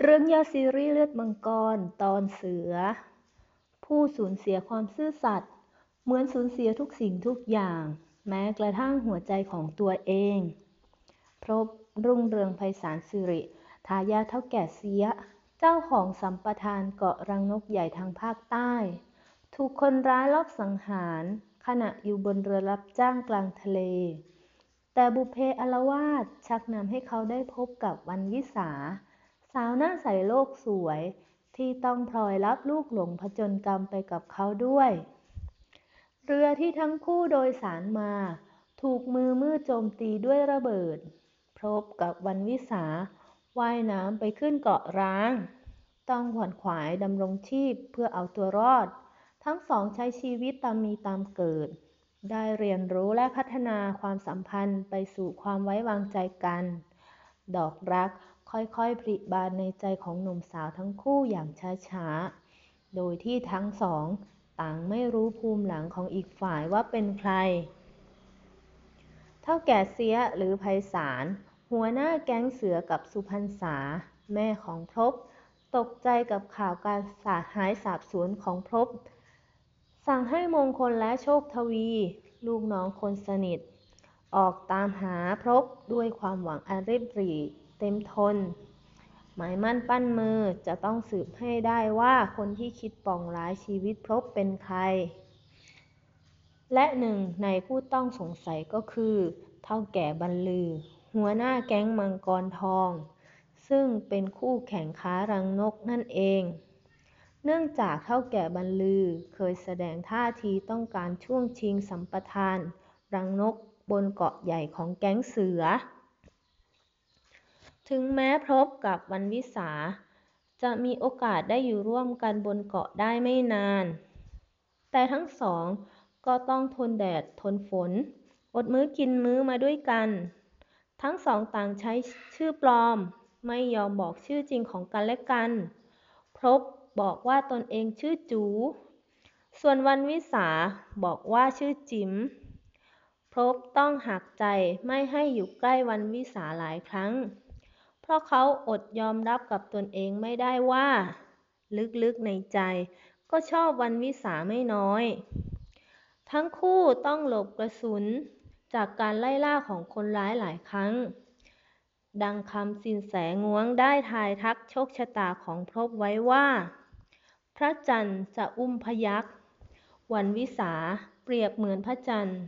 เรื่องย่อซีรีส์เลือดมังกร ตอนเสือ ผู้สูญเสียความซื่อสัตย์เหมือนสูญเสียทุกสิ่งทุกอย่าง แม้กระทั่งหัวใจของตัวเอง พบรุ่งเรืองไพศาลสิริ ทายาทเท่าแก่เสีย เจ้าของสัมปทานเกาะรังนกใหญ่ทางภาคใต้ ถูกคนร้ายลอบสังหาร ขณะอยู่บนเรือรับจ้างกลางทะเล แต่บุเพอารวาสชักนำให้เขาได้พบกับวันวิสา สาวหน้าใสโลกสวย ที่ต้องพลอยรับลูกหลงผจญกรรมไปกับเขาด้วย เรือที่ทั้งคู่โดยสารมา ถูกมือมืดโจมตีด้วยระเบิด พบกับวันวิสาว่ายน้ำไปขึ้นเกาะร้าง ต้องขวนขวายดำรงชีพเพื่อเอาตัวรอด ทั้งสองใช้ชีวิตตามมีตามเกิด ได้เรียนรู้และพัฒนาความสัมพันธ์ไปสู่ความไว้วางใจกัน ดอกรัก ค่อยๆผลิบานในใจของหนุ่มสาวทั้งคู่อย่างช้าๆ โดยที่ทั้งสองต่างไม่รู้ภูมิหลังของอีกฝ่ายว่าเป็นใคร เท่าแก่เสียหรือไพศาลหัวหน้าแก๊งเสือกับสุพรรณษา แม่ของพบตกใจกับข่าวการสาหายสาบสูญของพบสั่งให้มงคลและโชคทวี ลูกน้องคนสนิท ออกตามหาพบด้วยความหวังอันริบหรี่ เต็มทน หมายมั่นปั้นมือจะต้องสืบให้ได้ว่าคนที่คิดปองร้ายชีวิตพบเป็นใคร และหนึ่งในผู้ต้องสงสัยก็คือเท่าแก่บรรลือ หัวหน้าแก๊งมังกรทอง ซึ่งเป็นคู่แข่งค้ารังนกนั่นเอง เนื่องจากเท่าแก่บรรลือเคยแสดงท่าทีต้องการช่วงชิงสัมปทาน รังนกบนเกาะใหญ่ของแก๊งเสือ ถึงแม้พบกับวันวิสา จะมีโอกาสได้อยู่ร่วมกันบนเกาะได้ไม่นาน แต่ทั้งสองก็ต้องทนแดดทนฝน อดมื้อกินมื้อมาด้วยกัน ทั้งสองต่างใช้ชื่อปลอม ไม่ยอมบอกชื่อจริงของกันและกัน พบบอกว่าตนเองชื่อจู ส่วนวันวิสาบอกว่าชื่อจิม๋มพบต้องหักใจไม่ให้อยู่ใกล้วันวิสาหลายครั้ง เพราะเขาอดยอมรับกับตนเองไม่ได้ว่า ลึกๆในใจ ก็ชอบวันวิสาไม่น้อย ทั้งคู่ต้องหลบกระสุนจากการไล่ล่าของคนร้ายหลายครั้ง ดังคำสินแสงวงได้ทายทักโชคชะตาของพบไว้ว่า พระจันทร์จะอุ้มพยัคฆ์วันวิสาเปรียบเหมือนพระจันทร์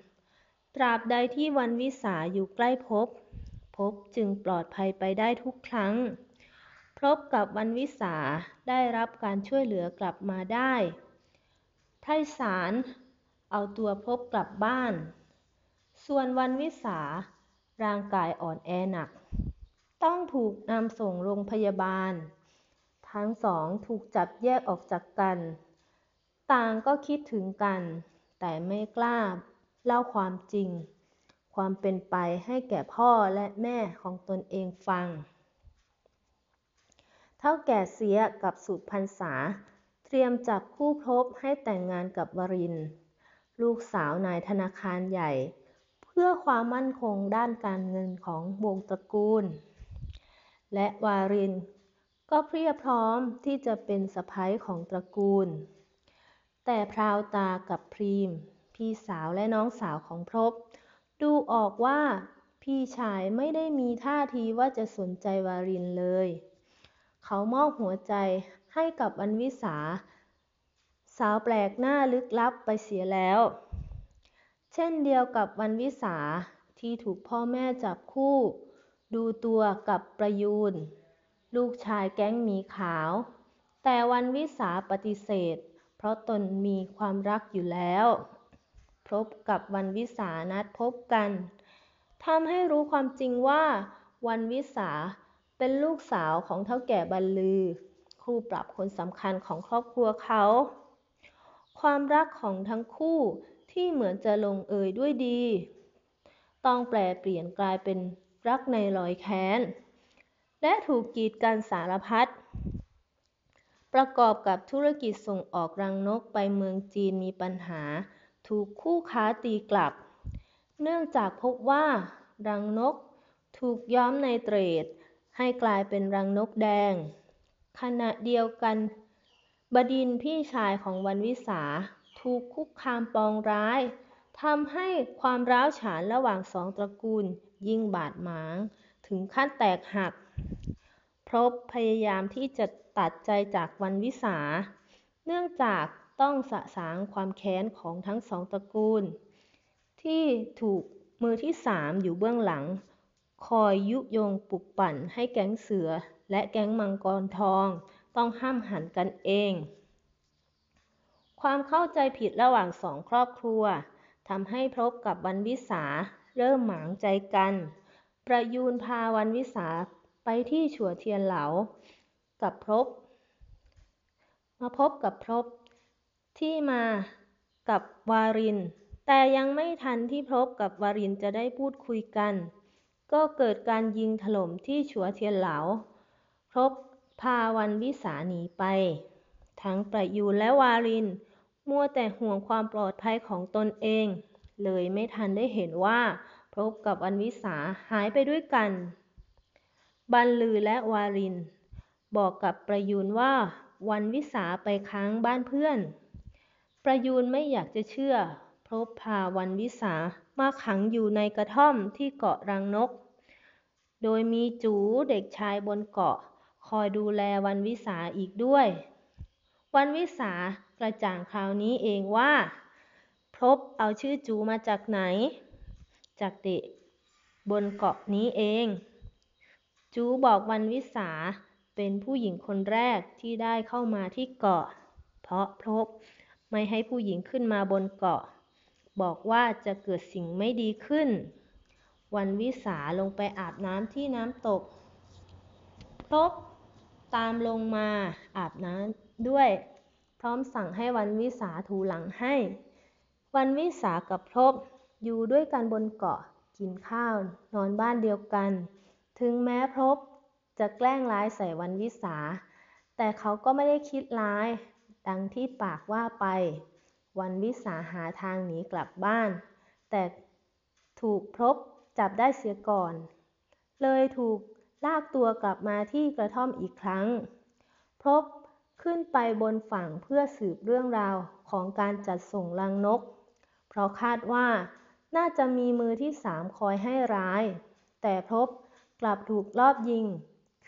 ตราบใดที่วันวิสาอยู่ใกล้พภ พบจึงปลอดภัยไปได้ทุกครั้ง พบกับวันวิสาได้รับการช่วยเหลือกลับมาได้ไพศาลเอาตัวพบกลับบ้าน ส่วนวันวิสาร่างกายอ่อนแอหนัก ต้องถูกนำส่งโรงพยาบาล ทั้งสองถูกจับแยกออกจากกัน ต่างก็คิดถึงกัน แต่ไม่กล้าเล่าความจริง ความเป็นไปให้แก่พ่อและแม่ของตนเองฟัง เท่าแก่เสียกับสุพรรณษา เตรียมจับคู่พบให้แต่งงานกับวริน ลูกสาวนายธนาคารใหญ่ เพื่อความมั่นคงด้านการเงินของวงตระกูล และวารินก็เพรียบพร้อมที่จะเป็นสะใภ้ของตระกูล แต่พราวตากับพรีม พี่สาวและน้องสาวของพบ ดูออกว่าพี่ชายไม่ได้มีท่าทีว่าจะสนใจวารินเลย เขามอบหัวใจให้กับวันวิสา สาวแปลกหน้าลึกลับไปเสียแล้ว เช่นเดียวกับวันวิสาที่ถูกพ่อแม่จับคู่ ดูตัวกับประยูน ลูกชายแก๊งหมีขาว แต่วันวิสาปฏิเสธ เพราะตนมีความรักอยู่แล้ว พบกับวันวิสานัดพบกันทำให้รู้ความจริงว่า วันวิสาเป็นลูกสาวของเท่าแก่บรรลือคู่ปรับคนสำคัญของครอบครัวเขา ความรักของทั้งคู่ที่เหมือนจะลงเอยด้วยดี ต้องแปลเปลี่ยนกลายเป็นรักในรอยแค้น และถูกกีดกันสารพัด ประกอบกับธุรกิจส่งออกรังนกไปเมืองจีนมีปัญหา ถูกคู่ค้าตีกลับ เนื่องจากพบว่า รังนกถูกย้อมไนเตรต ให้กลายเป็นรังนกแดง ขณะเดียวกัน บดินทร์พี่ชายของวันวิสา ถูกคุกคามปองร้ายทำให้ความร้าวฉานระหว่างสองตระกูลยิ่งบาดหมาง ถึงขั้นแตกหัก พรบพยายามที่จะตัดใจจากวันวิสา เนื่องจาก ต้องสะสางความแค้นของทั้งสองตระกูล ที่ถูกมือที่สามอยู่เบื้องหลัง คอยยุยงปลุกปั่นให้แก๊งเสือและแก๊งมังกรทอง ต้องห้ามหันกันเอง ความเข้าใจผิดระหว่างสองครอบครัวทำให้พบกับวันวิสาเริ่มหมางใจกัน ประยูนพาวันวิสาไปที่ฉัวเทียนเหลา กับพบ มาพบกับพบ ที่มากับวาริน แต่ยังไม่ทันที่พบกับวารินจะได้พูดคุยกัน ก็เกิดการยิงถล่มที่ฉัวเทียนเหลาพบพาวันวิสาหนีไป ทั้งประยูนและวาริน มัวแต่ห่วงความปลอดภัยของตนเอง เลยไม่ทันได้เห็นว่าพบกับวันวิสาหายไปด้วยกัน บันลือและวาริน บอกกับประยูนว่าวันวิสาไปค้างบ้านเพื่อน ประยูนไม่อยากจะเชื่อพรบพาวันวิสามาขังอยู่ในกระท่อมที่เกาะรังนก โดยมีจูเด็กชายบนเกาะ คอยดูแลวันวิสาอีกด้วย วันวิสากระจ่างคราวนี้เองว่า พบเอาชื่อจูมาจากไหน จากเด็กบนเกาะนี้เอง จูบอกวันวิสาเป็นผู้หญิงคนแรกที่ได้เข้ามาที่เกาะ เพราะพบ ไม่ให้ผู้หญิงขึ้นมาบนเกาะ บอกว่าจะเกิดสิ่งไม่ดีขึ้น วันวิสาลงไปอาบน้ำที่น้ำตกพบตามลงมาอาบน้ำด้วย พร้อมสั่งให้วันวิสาถูหลังให้ วันวิสากับพบอยู่ด้วยกันบนเกาะกินข้าวนอนบ้านเดียวกัน ถึงแม้พบจะแกล้งร้ายใส่วันวิสา แต่เขาก็ไม่ได้คิดร้าย ดังที่ปากว่าไป วันวิสาหาทางหนีกลับบ้าน แต่ถูกพบจับได้เสียก่อน เลยถูกลากตัวกลับมาที่กระท่อมอีกครั้ง พบขึ้นไปบนฝั่งเพื่อสืบเรื่องราวของการจัดส่งลังนก เพราะคาดว่าน่าจะมีมือที่สามคอยให้ร้าย แต่พบกลับถูกลอบยิง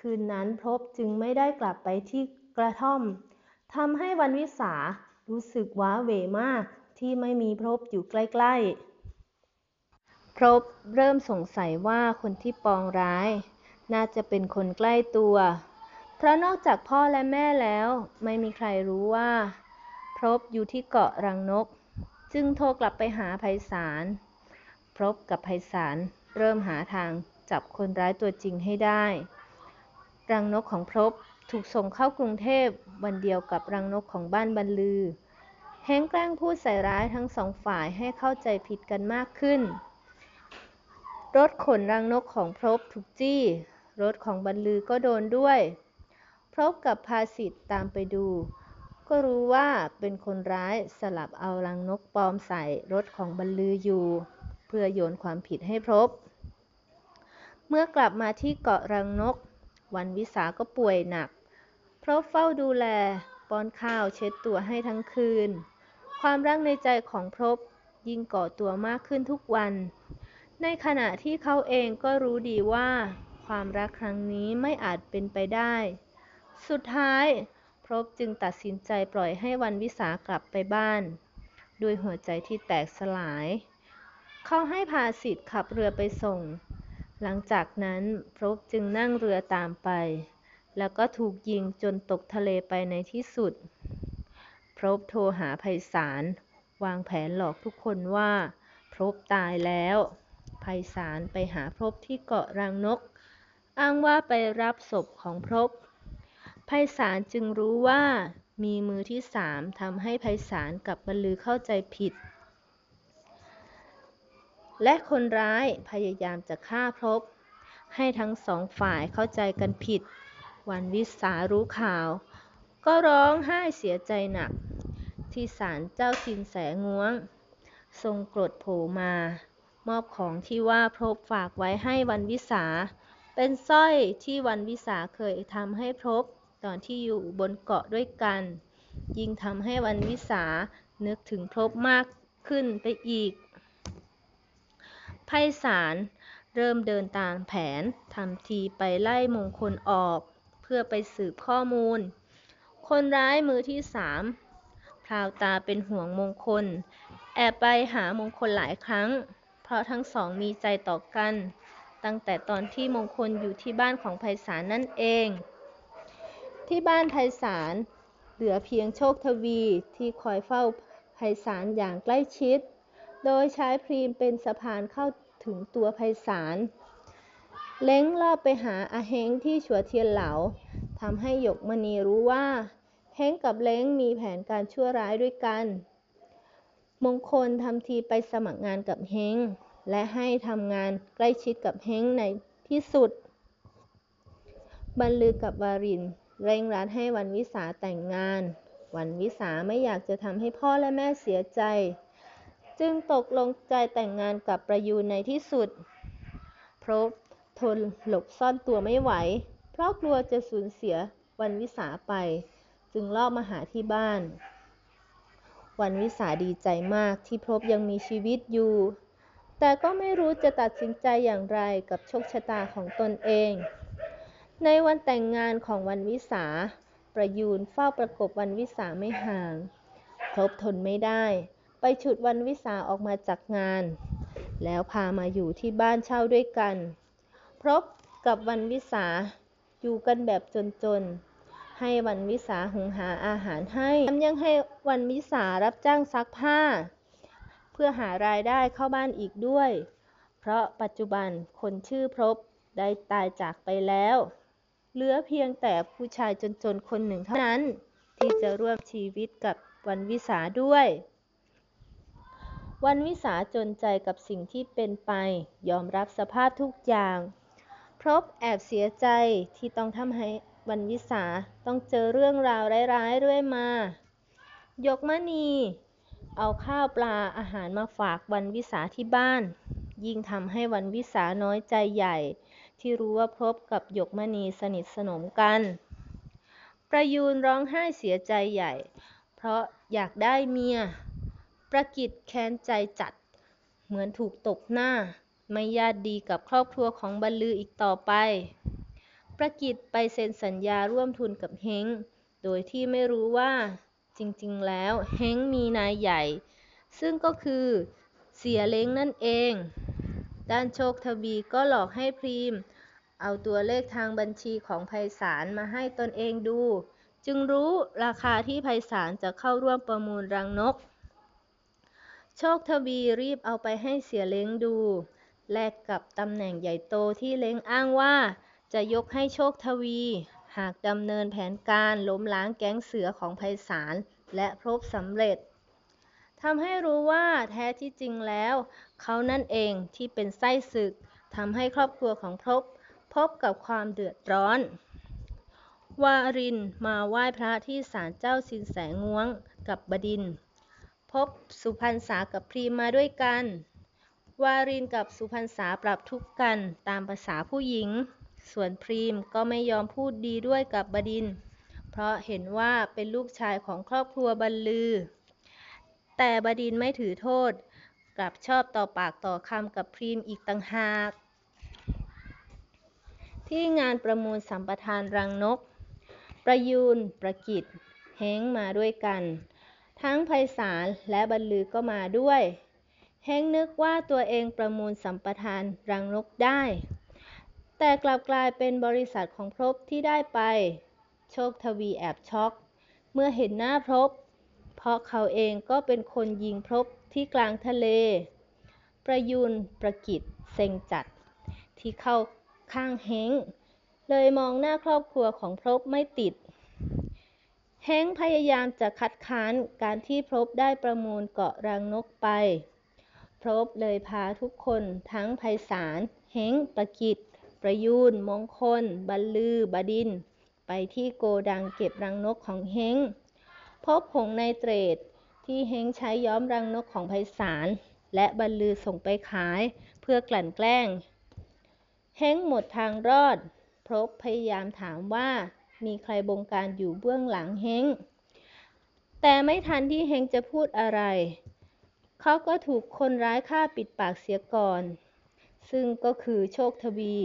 คืนนั้นพบจึงไม่ได้กลับไปที่กระท่อม ทำให้วันวิสารู้สึกว้าเหวมากที่ไม่มีพบอยู่ใกล้ๆ พบเริ่มสงสัยว่าคนที่ปองร้าย น่าจะเป็นคนใกล้ตัว เพราะนอกจากพ่อและแม่แล้ว ไม่มีใครรู้ว่า พบอยู่ที่เกาะรังนก จึงโทรกลับไปหาไพศาล พบกับไพศาลเริ่มหาทางจับคนร้ายตัวจริงให้ได้ รังนกของพบ ถูกส่งเข้ากรุงเทพวันเดียวกับรังนกของบ้านบรรลือ แฮงแกล้งพูดใส่ร้ายทั้งสองฝ่ายให้เข้าใจผิดกันมากขึ้น รถขนรังนกของพรบถูกจี้ รถของบรรลือก็โดนด้วยพบกับภาสิทธ์ตามไปดู ก็รู้ว่าเป็นคนร้ายสลับเอารังนกปลอมใส่รถของบรรลืออยู่ เพื่อโยนความผิดให้พบเมื่อกลับมาที่เกาะรังนก วันวิสาก็ป่วยหนัก เพราะเฝ้าดูแล ป้อนข้าวเช็ดตัวให้ทั้งคืน ความรักในใจของพบยิ่งก่อตัวมากขึ้นทุกวัน ในขณะที่เขาเองก็รู้ดีว่า ความรักครั้งนี้ไม่อาจเป็นไปได้ สุดท้ายพรบจึงตัดสินใจปล่อยให้วันวิสากลับไปบ้าน ด้วยหัวใจที่แตกสลาย เขาให้พาสิทธิ์ขับเรือไปส่ง หลังจากนั้นพรบจึงนั่งเรือตามไป แล้วก็ถูกยิงจนตกทะเลไปในที่สุด พรบโทรหาไพศาล วางแผนหลอกทุกคนว่า พรบตายแล้ว ไพศาลไปหาพรบที่เกาะรังนก อ้างว่าไปรับศพของพรบไพศาลจึงรู้ว่ามีมือที่สามทำให้ไพศาลกับบรรลือเข้าใจผิด และคนร้ายพยายามจะฆ่าพรบให้ทั้งสองฝ่ายเข้าใจกันผิด วันวิสารู้ข่าว ก็ร้องไห้เสียใจหนัก ที่ศาลเจ้าชินแสงวง ทรงกรดโผมา มอบของที่ว่าพบฝากไว้ให้วันวิสา เป็นสร้อยที่วันวิสาเคยทำให้พบตอนที่อยู่บนเกาะด้วยกัน ยิ่งทำให้วันวิสานึกถึงพบมากขึ้นไปอีกไพศาลเริ่มเดินตามแผนทำทีไปไล่มงคลออก พื่อไปสืบข้อมูล คนร้ายมือที่สามพราวตาเป็นห่วงมงคล แอบไปหามงคลหลายครั้ง เพราะทั้งสองมีใจต่อกัน ตั้งแต่ตอนที่มงคลอยู่ที่บ้านของไพศาลนั่นเอง ที่บ้านไพศาลเหลือเพียงโชคทวีที่คอยเฝ้าไพศาลอย่างใกล้ชิด โดยใช้พรีมเป็นสะพานเข้าถึงตัวไพศาล เล้งลอบไปหาอาเฮงที่ชัวเทียนเหลาทำให้หยกมณีรู้ว่าเฮงกับเล้งมีแผนการชั่วร้ายด้วยกัน มงคลทำทีไปสมัครงานกับเฮงและให้ทำงานใกล้ชิดกับเฮงในที่สุด บรรลือกับวาริน เร่งรัดให้วันวิสาแต่งงาน วันวิสาไม่อยากจะทำให้พ่อและแม่เสียใจ จึงตกลงใจแต่งงานกับประยูนในที่สุด เพราะ ทนหลบซ่อนตัวไม่ไหว เพราะกลัวจะสูญเสียวันวิสาไป จึงลอบมาหาที่บ้าน วันวิสาดีใจมากที่พบยังมีชีวิตอยู่ แต่ก็ไม่รู้จะตัดสินใจอย่างไรกับโชคชะตาของตนเอง ในวันแต่งงานของวันวิสา ประยูนเฝ้าประกบวันวิสาไม่ห่างทบทนไม่ได้ ไปฉุดวันวิสาออกมาจากงาน แล้วพามาอยู่ที่บ้านเช่าด้วยกัน พบกับวันวิสาอยู่กันแบบจนๆ ให้วันวิสาหุงหาอาหารให้แถมยังให้วันวิสารับจ้างซักผ้า เพื่อหารายได้เข้าบ้านอีกด้วย เพราะปัจจุบันคนชื่อพบได้ตายจากไปแล้ว เหลือเพียงแต่ผู้ชายจนๆ คนหนึ่งเท่านั้น ที่จะร่วมชีวิตกับวันวิสาด้วยวันวิสาจนใจกับสิ่งที่เป็นไป ยอมรับสภาพทุกอย่าง พรบแอบเสียใจที่ต้องทำให้วันวิสาต้องเจอเรื่องราวร้ายๆเรื่อยมา ยกมณี เอาข้าวปลาอาหารมาฝากวันวิสาที่บ้าน ยิ่งทำให้วันวิสาน้อยใจใหญ่ ที่รู้ว่าพบกับยกมณีสนิทสนมกัน ประยูนร้องไห้เสียใจใหญ่ เพราะอยากได้เมีย ประกิตแค้นใจจัด เหมือนถูกตกหน้า ไม่ญาติดีกับครอบครัวของบรรลืออีกต่อไป ประกิตไปเซ็นสัญญาร่วมทุนกับเฮงโดยที่ไม่รู้ว่าจริงๆ แล้วเฮงมีนายใหญ่ ซึ่งก็คือเสียเล้งนั่นเอง ด้านโชคทวีก็หลอกให้พรีม เอาตัวเลขทางบัญชีของไพศาลมาให้ตนเองดู จึงรู้ราคาที่ไพศาลจะเข้าร่วมประมูลรังนก โชคทวีรีบเอาไปให้เสียเล้งดู แลกกับตำแหน่งใหญ่โตที่เล้งอ้างว่า จะยกให้โชคทวี หากดำเนินแผนการล้มล้างแก๊งเสือของไพศาลและพบสำเร็จทำให้รู้ว่าแท้ที่จริงแล้ว เขานั่นเองที่เป็นไส้ศึกทำให้ครอบครัวของพบพบกับความเดือดร้อน วารินมาไหว้พระที่ศาลเจ้าสินแสงวงกับบดิน พบสุพรรณษากับพรีมาด้วยกัน วารินกับสุพรรณษาปรับทุกข์กันตามภาษาผู้หญิง ส่วนพรีมก็ไม่ยอมพูดดีด้วยกับบดิน เพราะเห็นว่าเป็นลูกชายของครอบครัวบรรลือ แต่บดินไม่ถือโทษ กลับชอบต่อปากต่อคำกับพรีมอีกต่างหาก ที่งานประมูลสัมปทานรังนก ประยูน ประกิตเฮงมาด้วยกัน ทั้งไพศาลและบรรลือก็มาด้วย ฮงนึกว่าตัวเองประมูลสัมปทานรังนกได้ แต่กลับกลายเป็นบริษัทของพบที่ได้ไป โชคทวีแอบช็อก เมื่อเห็นหน้าพบ เพราะเขาเองก็เป็นคนยิงพบที่กลางทะเล ประยุนประกิตเซ็งจัด ที่เข้าข้างเฮงเลยมองหน้าครอบครัวของพบไม่ติดเฮงพยายามจะคัดค้านการที่พบได้ประมูลเกาะรังนกไป พรบเลยพาทุกคนทั้งไพศาลเฮงประกิต ประยูน มงคล บรรลือบดิน ไปที่โกดังเก็บรังนกของเฮงพบผงไนเตรตที่เฮงใช้ย้อมรังนกของไพศาลและบรรลือส่งไปขายเพื่อกลั่นแกล้ง เฮงหมดทางรอด พบพยายามถามว่ามีใครบงการอยู่เบื้องหลังเฮงแต่ไม่ทันที่เฮงจะพูดอะไร เขาก็ถูกคนร้ายฆ่าปิดปากเสียก่อน ซึ่งก็คือโชคทวี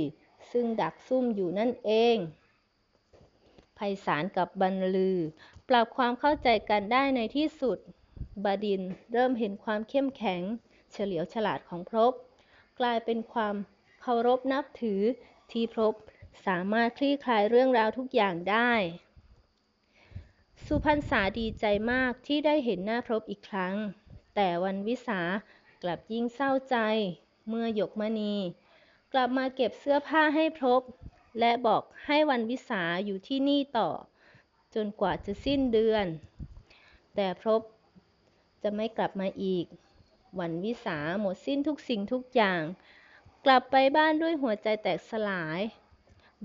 ซึ่งดักซุ่มอยู่นั่นเองไพศาลกับบรรลือ ปรับความเข้าใจกันได้ในที่สุดบดินเริ่มเห็นความเข้มแข็ง เฉลียวฉลาดของพรบกลายเป็นความเคารพนับถือที่พรบสามารถคลี่คลายเรื่องราวทุกอย่างได้ สุพรรณษาดีใจมากที่ได้เห็นหน้าพรบอีกครั้ง แต่วันวิสากลับยิ่งเศร้าใจเมื่อหยกมณี กลับมาเก็บเสื้อผ้าให้พรบ และบอกให้วันวิสาอยู่ที่นี่ต่อ จนกว่าจะสิ้นเดือน แต่พบจะไม่กลับมาอีก วันวิสาหมดสิ้นทุกสิ่งทุกอย่าง กลับไปบ้านด้วยหัวใจแตกสลาย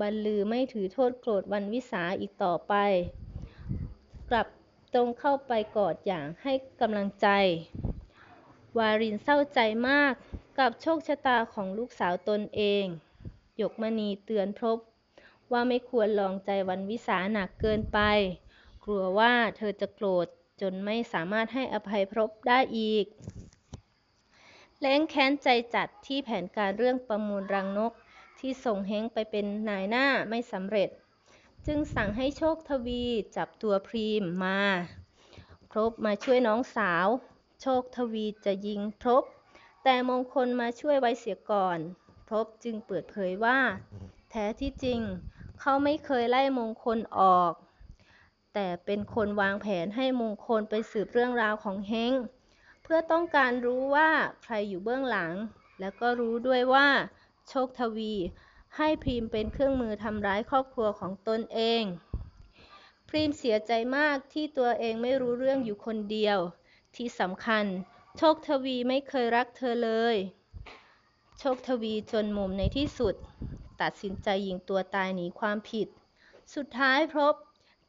บรรลือไม่ถือโทษโกรธวันวิสาอีกต่อไป กลับ ตรงเข้าไปกอดอย่างให้กำลังใจ วารินเศร้าใจมากกับโชคชะตาของลูกสาวตนเองหยกมณีเตือนพบว่าไม่ควรลองใจวันวิสาหนักเกินไป กลัวว่าเธอจะโกรธจนไม่สามารถให้อภัยพบได้อีกแล้งแค้นใจจัดที่แผนการเรื่องประมูลรังนกที่ส่งเฮงไปเป็นนายหน้าไม่สำเร็จ จึงสั่งให้โชคทวีจับตัวพรีมมา พรบมาช่วยน้องสาว โชคทวีจะยิงพรบ แต่มงคลมาช่วยไว้เสียก่อนพบจึงเปิดเผยว่า แท้ที่จริง เขาไม่เคยไล่มงคลออก แต่เป็นคนวางแผนให้มงคลไปสืบเรื่องราวของเฮงเพื่อต้องการรู้ว่าใครอยู่เบื้องหลัง แล้วก็รู้ด้วยว่า โชคทวี ให้พรีมเป็นเครื่องมือทำร้ายครอบครัวของตนเอง พรีมเสียใจมากที่ตัวเองไม่รู้เรื่องอยู่คนเดียว ที่สำคัญ โชคทวีไม่เคยรักเธอเลย โชคทวีจนมุมในที่สุด ตัดสินใจยิงตัวตายหนีความผิด สุดท้ายพบ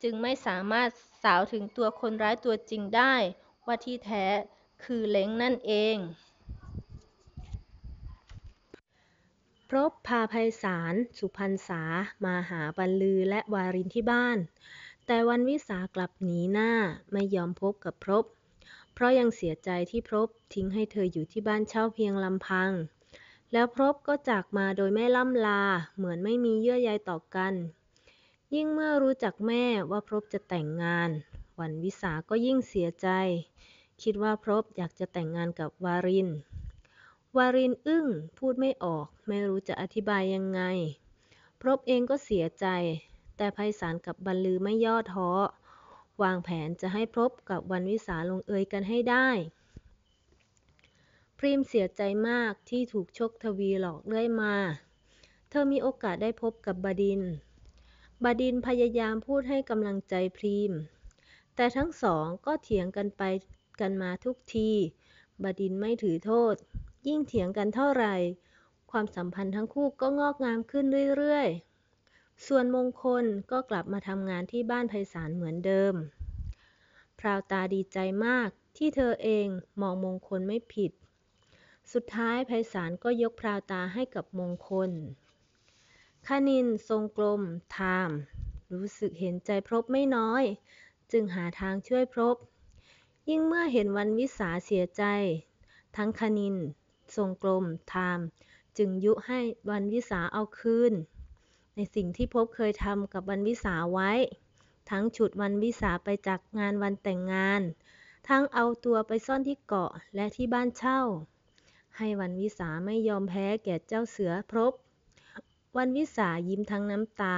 จึงไม่สามารถสาวถึงตัวคนร้ายตัวจริงได้ ว่าที่แท้คือเล้งนั่นเอง พบพาภัยสารสุพรรณษา มาหาบรรลือและวารินที่บ้าน แต่วันวิสากลับหนีหน้าไม่ยอมพบกับพรบเพราะยังเสียใจที่พรบทิ้งให้เธออยู่ที่บ้านเช่าเพียงลำพัง แล้วพรบก็จากมาโดยไม่ล่ำลา เหมือนไม่มีเยื่อใยต่อกัน ยิ่งเมื่อรู้จักแม่ว่าพรบจะแต่งงาน วันวิสาก็ยิ่งเสียใจ คิดว่าพรบอยากจะแต่งงานกับวาริน วารินอึ้งพูดไม่ออก ไม่รู้จะอธิบายยังไง พรบเองก็เสียใจ แต่ไพศาลกับบรรลือไม่ย่อท้อ วางแผนจะให้พรบกับวันวิสาลงเอยกันให้ได้ พรีมเสียใจมากที่ถูกโชคทวีหลอกเรื่อยมา เธอมีโอกาสได้พบกับบดิน บดินพยายามพูดให้กำลังใจพรีมแต่ทั้งสองก็เถียงกันไปกันมาทุกที บดินไม่ถือโทษ ยิ่งเถียงกันเท่าไหร่ ความสัมพันธ์ทั้งคู่ก็งอกงามขึ้นเรื่อยๆ ส่วนมงคลก็กลับมาทำงานที่บ้านไพศาลเหมือนเดิม พราวตาดีใจมากที่เธอเองมองมงคลไม่ผิด สุดท้ายไพศาลก็ยกพราวตาให้กับมงคลคณินทรงกลมทามรู้สึกเห็นใจพรบไม่น้อย จึงหาทางช่วยพรบ ยิ่งเมื่อเห็นวันวิสาเสียใจ ทั้งคณิน ทรงกลมทามจึงยุให้วันวิสาเอาคืน ในสิ่งที่พบเคยทำกับวันวิสาไว้ ทั้งฉุดวันวิสาไปจากงานวันแต่งงาน ทั้งเอาตัวไปซ่อนที่เกาะและที่บ้านเช่า ให้วันวิสาไม่ยอมแพ้แก่เจ้าเสือพรบ วันวิสายิ้มทั้งน้ำตา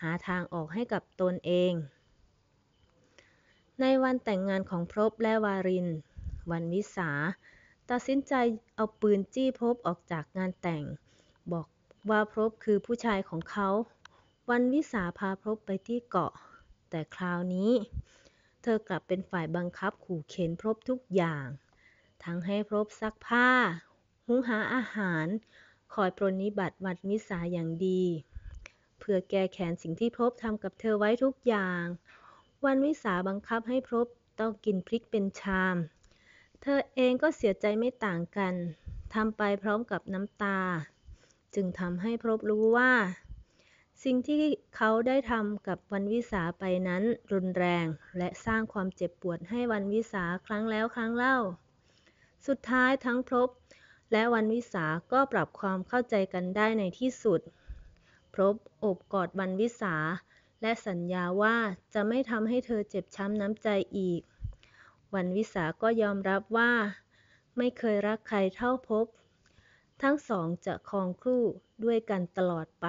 หาทางออกให้กับตนเอง ในวันแต่งงานของพรบและวาริน วันวิสา ตัดสินใจเอาปืนจี้พบออกจากงานแต่ง บอกว่าพบคือผู้ชายของเขา วันวิสาพาพบไปที่เกาะ แต่คราวนี้ เธอกลับเป็นฝ่ายบังคับขู่เข็นพบทุกอย่าง ทั้งให้พบซักผ้า หุงหาอาหาร คอยปรนนิบัติวัดมิสาอย่างดี เพื่อแก้แค้นสิ่งที่พบทำกับเธอไว้ทุกอย่าง วันวิสาบังคับให้พบต้องกินพริกเป็นชาม เธอเองก็เสียใจไม่ต่างกัน ทำไปพร้อมกับน้ำตา จึงทำให้พบรู้ว่า สิ่งที่เขาได้ทำกับวรรณวิสาไปนั้นรุนแรง และสร้างความเจ็บปวดให้วรรณวิสาครั้งแล้วครั้งเล่า สุดท้ายทั้งภพและวรรณวิสาก็ปรับความเข้าใจกันได้ในที่สุดพโอบกอดวรรณวิสา และสัญญาว่าจะไม่ทำให้เธอเจ็บช้ำน้ำใจอีก วันวิสาก็ยอมรับว่า ไม่เคยรักใครเท่าพบ ทั้งสองจะครองคู่ด้วยกันตลอดไป